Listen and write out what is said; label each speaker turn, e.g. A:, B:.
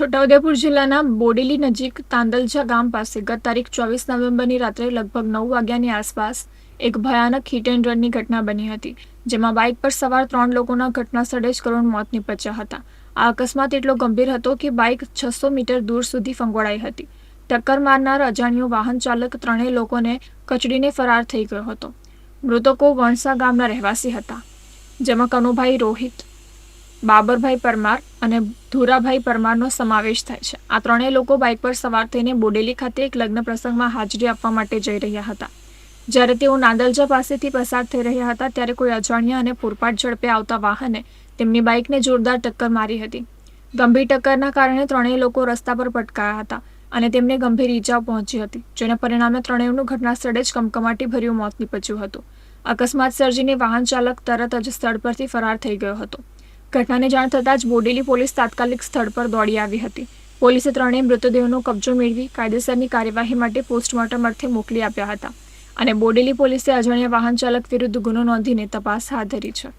A: છોટાઉદેપુર જિલ્લાના બોડેલી નજીક તાંદલજા ગામ પાસે ગત તારીખ ચોવીસ નવેમ્બરની રાત્રે લગભગ નવ વાગ્યાની આસપાસ એક ભયાનક હિટ એન્ડ રનની ઘટના બની હતી, જેમાં બાઇક પર સવાર ત્રણ લોકોના ઘટના સ્થળે જ કરોડ મોત નીપજ્યા હતા. આ અકસ્માત એટલો ગંભીર હતો કે બાઇક છસો મીટર દૂર સુધી ફંગોળાઈ હતી. ટક્કર મારનાર અજાણ્યો વાહન ચાલક ત્રણેય લોકોને કચડીને ફરાર થઈ ગયો હતો. મૃતકો વણસા ગામના રહેવાસી હતા, જેમાં કનુભાઈ રોહિત બાબરભાઈ પરમાર અને ધુરાભાઈ પરમારનો સમાવેશ થાય છે. આ ત્રણેય લોકો બાઇક પર સવાર થઈને બોડેલી ખાતે એક લગ્ન પ્રસંગમાં હાજરી આપવા માટે જઈ રહ્યા હતા. જ્યારે તેઓ નાદલજા પાસેથી પસાર થઈ રહ્યા હતા, ત્યારે કોઈ અજાણ્યા અને પૂરપાટ ઝડપે આવતા વાહને તેમની બાઇકને જોરદાર ટક્કર મારી હતી. ગંભીર ટક્કરના કારણે ત્રણેય લોકો રસ્તા પર પટકાયા હતા અને તેમને ગંભીર ઈજાઓ પહોંચી હતી, જેના પરિણામે ત્રણેયનું ઘટના સ્થળે જ કમકમાટી ભર્યું મોત નીપજ્યું હતું. અકસ્માત સર્જીને વાહન ચાલક તરત જ સ્થળ પરથી ફરાર થઈ ગયો હતો. ઘટનાની જાણ થતાં જ બોડેલી પોલીસ તાત્કાલિક સ્થળ પર દોડી આવી હતી. પોલીસે ત્રણેય મૃતદેહોનો કબજો મેળવી કાયદેસરની કાર્યવાહી માટે પોસ્ટમોર્ટમ અર્થે મોકલી આપ્યા હતા અને બોડેલી પોલીસે અજાણ્યા વાહન ચાલક વિરુદ્ધ ગુનો નોંધીને તપાસ હાથ ધરી છે.